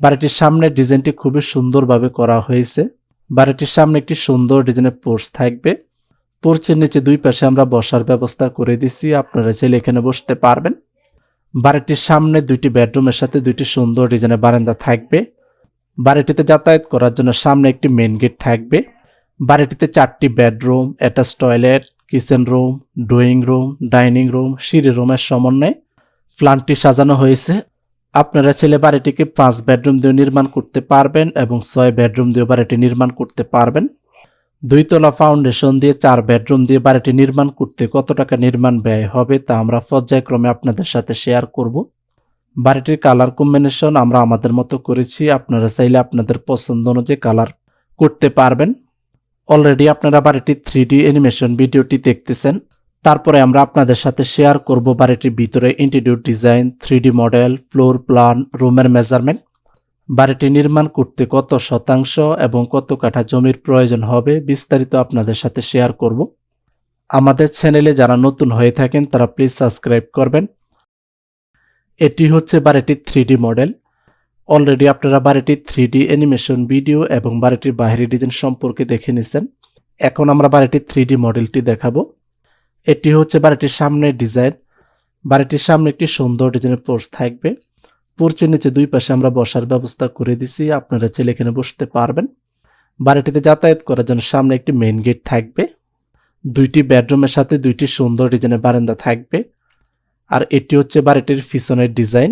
বাড়িটির সামনে ডিজাইনটি খুবই সুন্দরভাবে করা হয়েছে। বাড়িটির সামনে একটি সুন্দর ডিজাইনের পোর্চ থাকবে। পোর্চের নিচে দুই পাশে আমরা বসার ব্যবস্থা করে দিছি আপনারা চাইলে এখানে বসতে পারবেন। বাড়িটির সামনে দুইটি বেডরুমের সাথে দুইটি সুন্দর ডিজাইনের বারান্দা থাকবে। বাড়িটিতে যাতায়াত করার জন্য সামনে একটি মেন গেট থাকবে। বাড়িটিতে চারটি bedroom, attach toilet, kitchen room, drawing room, dining room, সিঁড়ি রুমের সমন্বয়ে প্ল্যানটি সাজানো হয়েছে। আপনারা ছেলে বাড়িটিকে পাঁচ বেডরুম দিয়ে নির্মাণ করতে পারবেন এবং ছয় বেডরুম দিয়ে বাড়িটি নির্মাণ করতে পারবেন। দুইতলা ফাউন্ডেশন দিয়ে চার বেডরুম দিয়ে বাড়িটি নির্মাণ করতে কত টাকা নির্মাণ ব্যয় হবে তা আমরা পর্যায়ক্রমে আপনাদের সাথে শেয়ার করব। বাড়িটির কালার কম্বিনেশন আমরা আমাদের মতো করেছি, আপনারা চাইলে আপনাদের পছন্দ অনুযায়ী কালার করতে পারবেন। অলরেডি আপনারা বাড়িটির থ্রি ডি অ্যানিমেশন ভিডিওটি দেখতেছেন। তারপরে আমরা আপনাদের সাথে শেয়ার করব বাড়িটির ভিতরে interior design three model floor plan রুমের মেজারমেন্ট বাড়িটি নির্মাণ করতে কত শতাংশ এবং কত কাঠা জমির প্রয়োজন হবে বিস্তারিত আপনাদের সাথে শেয়ার করব। আমাদের চ্যানেলে যারা নতুন হয়ে থাকেন, তারা প্লিজ সাবস্ক্রাইব করবেন। এটি হচ্ছে বাড়িটির থ্রি মডেল অলরেডি আপনারা বাড়িটির থ্রি অ্যানিমেশন ভিডিও এবং বাড়িটির বাহিরি ডিজাইন সম্পর্কে দেখে নিছেন। এখন আমরা বাড়িটির থ্রি মডেলটি দেখাবো। এটি হচ্ছে বাড়িটির সামনের ডিজাইন। বাড়িটির সামনে একটি সুন্দর ডিজাইনের পোর্চ থাকবে। পোর্চের নিচে দুই পাশে আমরা বসার ব্যবস্থা করে দিছি। আপনারা ছেলে এখানে বসতে পারবেন। বাড়িটিতে যাতায়াত করার জন্য সামনে একটি মেইন গেট থাকবে। দুইটি বেডরুমের সাথে দুইটি সুন্দর ডিজাইনের বারান্দা থাকবে। আর এটি হচ্ছে বাড়িটির পিছনের ডিজাইন।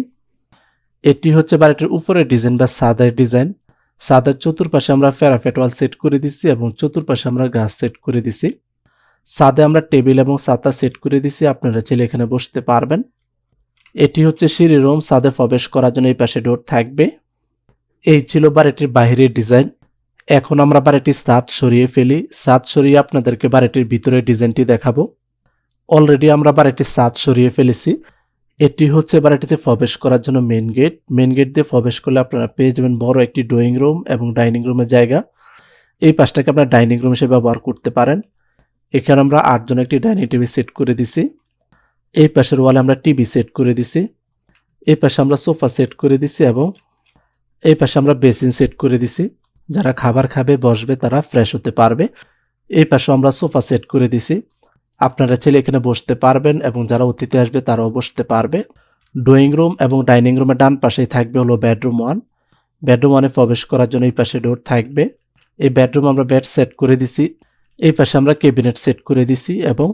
এটি হচ্ছে বাড়িটির উপরের ডিজাইন বা সাদের ডিজাইন। সাদের চতুর্পাশে আমরা ফেরাফেট ওয়াল সেট করে দিছি এবং চতুর্পাশে আমরা গাছ সেট করে দিছি। সাদে আমরা টেবিল এবং ছাতা সেট করে দিছি, আপনারা চাইলে এখানে বসতে পারবেন। এটি হচ্ছে সিঁড়ি রুম, সাদে প্রবেশ করার জন্য এই পাশে ডোর থাকবে। এই ছিল বাড়িটির বাহিরের ডিজাইন। এখন আমরা বাড়িটির ছাদ সরিয়ে ফেলি। ছাদ সরিয়ে আপনাদেরকে বাড়িটির ভিতরের ডিজাইনটি দেখাবো। অলরেডি আমরা বাড়িটির ছাদ সরিয়ে ফেলেছি। এটি হচ্ছে বাড়িটিতে প্রবেশ করার জন্য মেন গেট মেন গেট দিয়ে প্রবেশ করলে আপনারা পেয়ে যাবেন বড় একটি ড্রয়িং রুম এবং ডাইনিং রুমের জায়গা। এই পাশটাকে আপনারা ডাইনিং রুম হিসেবে ব্যবহার করতে পারেন। এখানে আমরা আটজন একটি ডাইনিং টেবিল সেট করে দিছি। এই পাশের ওয়ালে আমরা টিভি সেট করে দিছি। এই পাশে আমরা সোফা সেট করে দিছি এবং এই পাশে আমরা বেসিন সেট করে দিছি। যারা খাবার খাবে, বসবে, তারা ফ্রেশ হতে পারবে। এই পাশে আমরা সোফা সেট করে দিছি। আপনারা ছেলে এখানে বসতে পারবেন এবং যারা অতিথি আসবে, তারাও বসতে পারবে। ড্রয়িং রুম এবং ডাইনিং রুমের ডান পাশেই থাকবে হলো বেডরুম ওয়ান। বেডরুম ওয়ানে প্রবেশ করার জন্য এই পাশে ডোর থাকবে। এই বেডরুম আমরা বেড সেট করে দিছি। এই পাশে আমরা ক্যাবিনেট সেট করে দিছি এবং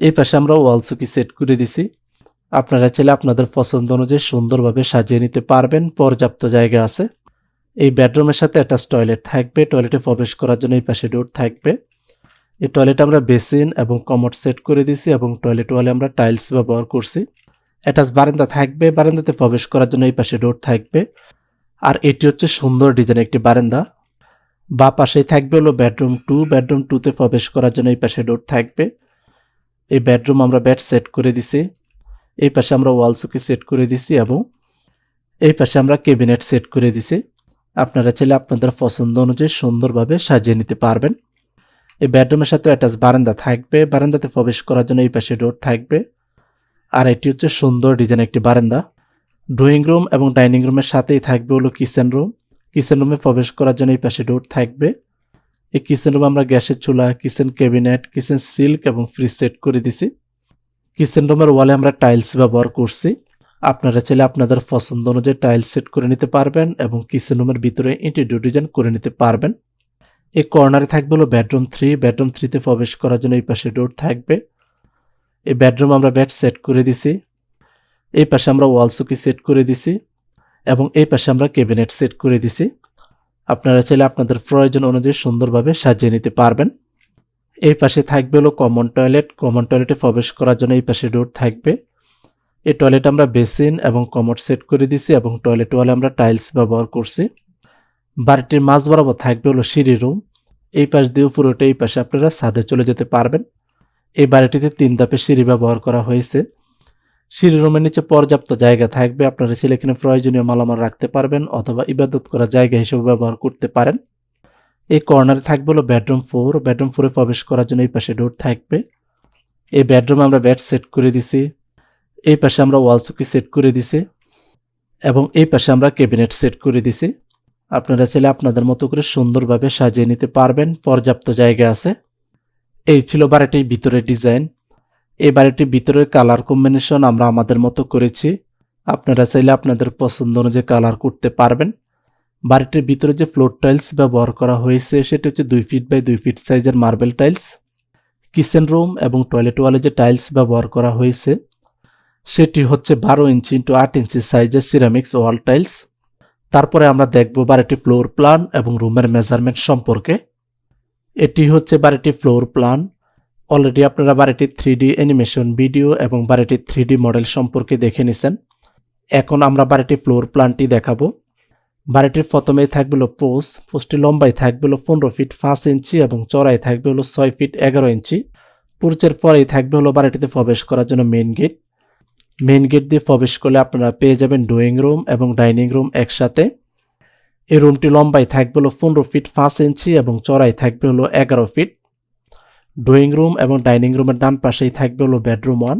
এই পাশে আমরা ওয়াল চুকি সেট করে দিছি। আপনারা চাইলে আপনাদের পছন্দ অনুযায়ী সুন্দরভাবে সাজিয়ে নিতে পারবেন, পর্যাপ্ত জায়গা আছে। এই বেডরুমের সাথে অ্যাটাচ টয়লেট থাকবে টয়লেটে প্রবেশ করার জন্য এই পাশে ডোর থাকবে। এই টয়লেট আমরা বেসিন এবং কমোড সেট করে দিছি এবং টয়লেট ওয়ালে আমরা টাইলস ব্যবহার করছি। অ্যাটাচ বারান্দা থাকবে, বারান্দাতে প্রবেশ করার জন্য এই পাশে ডোর থাকবে। আর এটি হচ্ছে সুন্দর ডিজাইন একটি বারান্দা। বা পাশেই থাকবে হলো বেডরুম টু বেডরুম টুতে প্রবেশ করার জন্য এই পাশে ডোর থাকবে। এই বেডরুম আমরা বেড সেট করে দিছি। এই পাশে আমরা ওয়াল সুকি সেট করে দিছি এবং এই পাশে আমরা ক্যাবিনেট সেট করে দিছি। আপনারা চাইলে আপনাদের পছন্দ অনুযায়ী সুন্দরভাবে সাজিয়ে নিতে পারবেন। এই বেডরুমের সাথে অ্যাটাচ বারান্দা থাকবে। বারান্দাতে প্রবেশ করার জন্য এই পাশে ডোর থাকবে। আর এটি হচ্ছে সুন্দর ডিজাইন একটি বারান্দা। ড্রয়িং রুম এবং ডাইনিং রুমের সাথেই থাকবে হলো কিচেন রুম কিচেন রুমে প্রবেশ করার জন্য এই পাশে ডোর থাকবে। এই কিচেন রুমে আমরা গ্যাসের চুলা, কিচেন ক্যাবিনেট, কিচেন সিল্ক এবং ফ্রিজ সেট করে দিছি। কিচেন রুমের ওয়ালে আমরা টাইলস ব্যবহার করছি। আপনারা চাইলে আপনাদের পছন্দ অনুযায়ী টাইলস সেট করে নিতে পারবেন এবং কিচেন রুমের ভিতরে ইন্টেরিয়র ডিজাইন করে নিতে পারবেন। এই কর্নারে থাকবে হলো বেডরুম থ্রি বেডরুম থ্রিতে প্রবেশ করার জন্য এই পাশে ডোর থাকবে। এই বেডরুম আমরা বেড সেট করে দিছি। এই পাশে আমরা ওয়াল সুকি সেট করে দিছি। এবং এই পাশে আমরা ক্যাবিনেট সেট করে দিছি। আপনারা চাইলে আপনাদের প্রয়োজন অনুযায়ী সুন্দরভাবে সাজিয়ে নিতে পারবেন। এই পাশে থাকবে হলো কমন টয়লেট কমন টয়লেটে প্রবেশ করার জন্য এই পাশে ডোর থাকবে। এই টয়লেট আমরা বেসিন এবং কমোড সেট করে দিছি এবং টয়লেট ওয়ালে আমরা টাইলস ব্যবহার করছি। বাড়িটির মাঝ বরাবর থাকবে হলো সিঁড়ি রুম এই পাশ দিয়ে পুরোটা এই পাশে আপনারা ছাদে চলে যেতে পারবেন। এই বাড়িটিতে তিন ধাপে সিঁড়ি ব্যবহার করা হয়েছে। সিঁড়ি রুমের নিচে পর্যাপ্ত জায়গা থাকবে। আপনারা ছেলে এখানে প্রয়োজনীয় মালামাল রাখতে পারবেন অথবা ইবাদত করা জায়গা হিসেবে ব্যবহার করতে পারেন। এই কর্নারে থাকবে হলো বেডরুম ফোর বেডরুম ফোরে প্রবেশ করার জন্য এই পাশে ডোর থাকবে। এই বেডরুমে আমরা বেড সেট করে দিছি। এই পাশে আমরা ওয়াল চকি সেট করে দিছি এবং এই পাশে আমরা ক্যাবিনেট সেট করে দিছি। আপনারা চাইলে আপনাদের মতো করে সুন্দরভাবে সাজিয়ে নিতে পারবেন। পর্যাপ্ত জায়গা আছে। এই ছিল বাড়িটির ভিতরের ডিজাইন। এই বাড়িটির ভিতরের কালার কম্বিনেশন আমরা আমাদের মতো করেছি। আপনারা চাইলে আপনাদের পছন্দ অনুযায়ী কালার করতে পারবেন। বাড়িটির ভিতরে যে ফ্লোর টাইলস ব্যবহার করা হয়েছে, সেটি হচ্ছে দুই ফিট বাই দুই ফিট সাইজের মার্বেল টাইলস কিচেন রুম এবং টয়লেট ওয়ালে যে টাইলস ব্যবহার করা হয়েছে, সেটি হচ্ছে বারো ইঞ্চি ইন্টু আট ইঞ্চি সাইজের সিরামিক্স ওয়াল টাইলস তারপরে আমরা দেখব বাড়িটি ফ্লোর প্ল্যান এবং রুমের মেজারমেন্ট সম্পর্কে। এটি হচ্ছে বাড়িটি ফ্লোর প্ল্যান অলরেডি আপনারা বাড়িটির থ্রি ডি অ্যানিমেশন ভিডিও এবং বাড়িটির থ্রি ডি মডেল সম্পর্কে দেখে নিছেন। এখন আমরা বাড়িটির ফ্লোর প্ল্যানটি দেখাবো। বাড়িটির প্রথমেই থাকবে হলো পোস্ট পোস্টটি লম্বাই থাকবে হলো পনেরো ফিট পাঁচ ইঞ্চি এবং চড়াই থাকবে হলো ছয় ফিট এগারো ইঞ্চি। পুরচের পরেই থাকবে হলো বাড়িটিতে প্রবেশ করার জন্য মেন গেট মেন গেট দিয়ে প্রবেশ করলে আপনারা পেয়ে যাবেন ড্রয়িং রুম এবং ডাইনিং রুম একসাথে। এই রুমটি লম্বাই থাকবে হলো পনেরো ফিট পাঁচ ইঞ্চি এবং চড়াই থাকবে হলো এগারো ফিট ড্রয়িং রুম এবং ডাইনিং রুমের ডান পাশেই থাকবে হলো বেডরুম ওয়ান।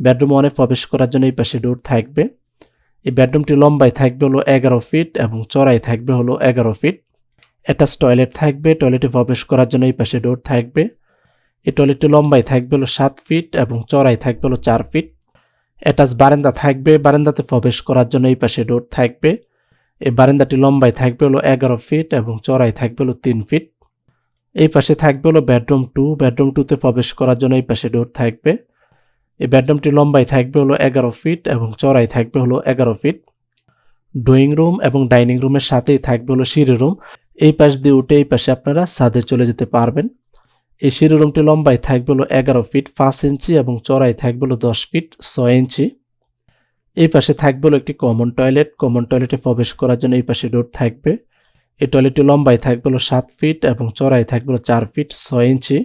বেডরুম ওয়ানে প্রবেশ করার জন্য এই পাশে ডোর থাকবে। এই বেডরুমটি লম্বাই থাকবে হলো এগারো ফিট এবং চড়াই থাকবে হলো এগারো ফিট। অ্যাটাচ টয়লেট থাকবে, টয়লেটে প্রবেশ করার জন্য এই পাশে ডোর থাকবে। এই টয়লেটটি লম্বাই থাকবে হলো সাত ফিট এবং চড়াই থাকবে হলো চার ফিট। অ্যাটাচ বারান্দা থাকবে, বারান্দাতে প্রবেশ করার জন্য এই পাশে ডোর থাকবে। এই বারান্দাটি লম্বাই থাকবে হলো এগারো ফিট এবং চড়াই থাকবে হলো তিন ফিট। এই পাশে থাকবে হলো বেডরুম টু। বেডরুম টুতে প্রবেশ করার জন্য এই পাশে ডোর থাকবে। এই বেডরুমটি লম্বাই থাকবে হলো এগারো ফিট এবং চড়াই থাকবে হলো এগারো ফিট ড্রয়িং রুম এবং ডাইনিং রুমের সাথেই থাকবে হলো সিঁড়ি রুম এই পাশ দিয়ে উঠে এই পাশে আপনারা ছাদে চলে যেতে পারবেন। এই সিঁড়ি রুমটি লম্বাই থাকবে হলো এগারো ফিট পাঁচ ইঞ্চি এবং চড়াই থাকবে হলো দশ ফিট ছয় ইঞ্চি এই পাশে থাকবে হলো একটি কমন টয়লেট কমন টয়লেটে প্রবেশ করার জন্য এই পাশে ডোর থাকবে। এই টয়লেটটি লম্বাই থাকবে হলো সাত ফিট এবং চড়াই থাকবে হলো চার ফিট ছয় ইঞ্চি।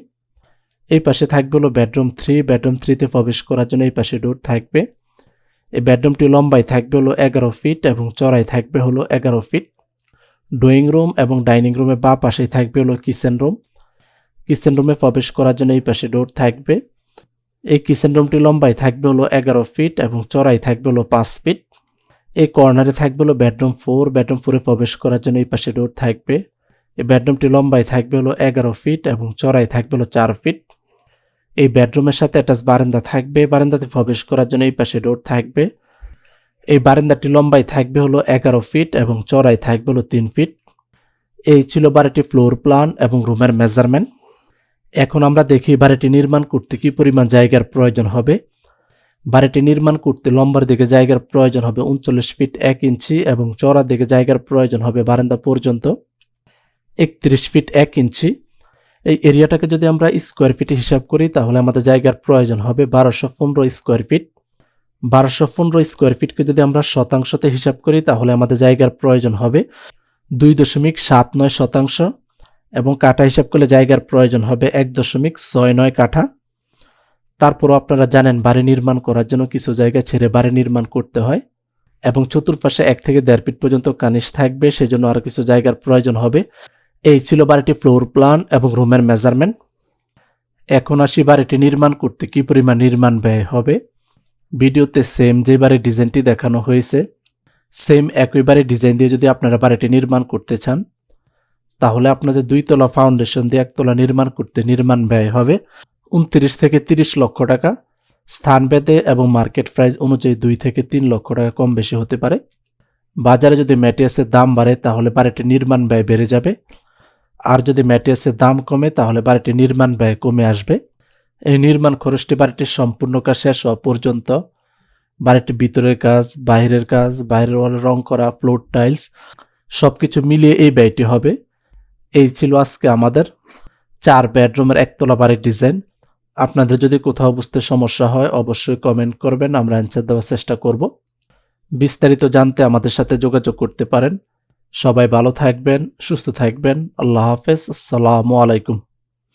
এই পাশে থাকবে হলো বেডরুম থ্রি। বেডরুম থ্রিতে প্রবেশ করার জন্য এই পাশে ডোর থাকবে। এই বেডরুমটি লম্বাই থাকবে হলো এগারো ফিট এবং চড়াই থাকবে হলো এগারো ফিট। ড্রয়িং রুম এবং ডাইনিং রুমের বা পাশেই থাকবে হলো কিচেন রুম। কিচেন রুমে প্রবেশ করার জন্য এই পাশে ডোর থাকবে। এই কিচেন রুমটি লম্বাই থাকবে হলো এগারো ফিট এবং চড়াই থাকবে হলো পাঁচ ফিট। এই কর্নারে থাকবে হলো বেডরুম ফোর। বেডরুম ফোরে প্রবেশ করার জন্য এই পাশে ডোর থাকবে। এই বেডরুমটি লম্বাই থাকবে হলো এগারো ফিট এবং চড়াই থাকবে হলো চার ফিট। এই বেডরুমের সাথে অ্যাটাচ বারান্দা থাকবে। বারান্দাতে প্রবেশ করার জন্য এই পাশে ডোর থাকবে। এই বারান্দাটি লম্বাই থাকবে হলো এগারো ফিট এবং চড়াই থাকবে হলো তিন ফিট। এই ছিল বাড়িটি ফ্লোর প্ল্যান এবং রুমের মেজারমেন্ট। এখন আমরা দেখি বাড়িটি নির্মাণ করতে কি পরিমাণ জায়গার প্রয়োজন হবে। বাড়িটি নির্মাণ করতে লম্বার দিকে জায়গার প্রয়োজন হবে উনচল্লিশ ফিট এক ইঞ্চি এবং চড়ার দিকে জায়গার প্রয়োজন হবে বারান্দা পর্যন্ত একত্রিশ ফিট এক ইঞ্চি। এই এরিয়াটাকে যদি আমরা স্কোয়ার ফিটে হিসাব করি, তাহলে আমাদের জায়গার প্রয়োজন হবে বারোশো পনেরো স্কোয়ার ফিট। বারোশো পনেরো স্কোয়ার ফিটকে যদি আমরা শতাংশতে হিসাব করি, তাহলে আমাদের জায়গার প্রয়োজন হবে দুই দশমিক সাত নয় শতাংশ এবং কাঠা হিসাব করলে জায়গার প্রয়োজন হবে এক দশমিক ছয় নয় কাঠা। তারপরও আপনারা জানেন বাড়ি নির্মাণ করার জন্য কিছু জায়গা ছেড়ে বাড়ি নির্মাণ করতে হয় এবং চতুর্পাশে এক থেকে দেড় ফিট পর্যন্ত কানিস থাকবে, সেজন্য আরও কিছু জায়গার প্রয়োজন হবে। এই ছিল বাড়িটি ফ্লোর প্ল্যান এবং রুমের মেজারমেন্ট। এখন আসি বাড়িটি নির্মাণ করতে কি পরিমাণ নির্মাণ ব্যয় হবে। ভিডিওতে সেম যে বাড়ির ডিজাইনটি দেখানো হয়েছে, সেম একইবারে ডিজাইন দিয়ে যদি আপনারা বাড়িটি নির্মাণ করতে চান, তাহলে আপনাদের দুই তলা ফাউন্ডেশন দিয়ে একতলা নির্মাণ করতে নির্মাণ ব্যয় হবে। উনত্রিশ থেকে তিরিশ লক্ষ টাকা। স্থান ভেদে এবং মার্কেট প্রাইস অনুযায়ী দুই থেকে তিন লক্ষ টাকা কম বেশি হতে পারে। বাজারে যদি ম্যাটিয়াসের দাম বাড়ে, তাহলে বাড়িটির নির্মাণ ব্যয় বেড়ে যাবে। আর যদি ম্যাটিয়াসের দাম কমে, তাহলে বাড়িটির নির্মাণ ব্যয় কমে আসবে। এই নির্মাণ খরচটি বাড়িটির সম্পূর্ণ কাজ শেষ হওয়া পর্যন্ত। বাড়িটির ভিতরের কাজ, বাইরের কাজ, বাইরের ওয়ালে রং করা, ফ্লোর টাইলস সব কিছু মিলিয়ে এই ব্যয়টি হবে। এই ছিল আজকে আমাদের চার বেডরুমের একতলা বাড়ির ডিজাইন। আপনাদের যদি কোথাও বুঝতে সমস্যা হয়, অবশ্যই কমেন্ট করবেন, আমরা অ্যান্সার দেওয়ার চেষ্টা করব। বিস্তারিত জানতে আমাদের সাথে যোগাযোগ করতে পারেন। সবাই ভালো থাকবেন, সুস্থ থাকবেন। আল্লাহ হাফেজ, আসসালামু আলাইকুম।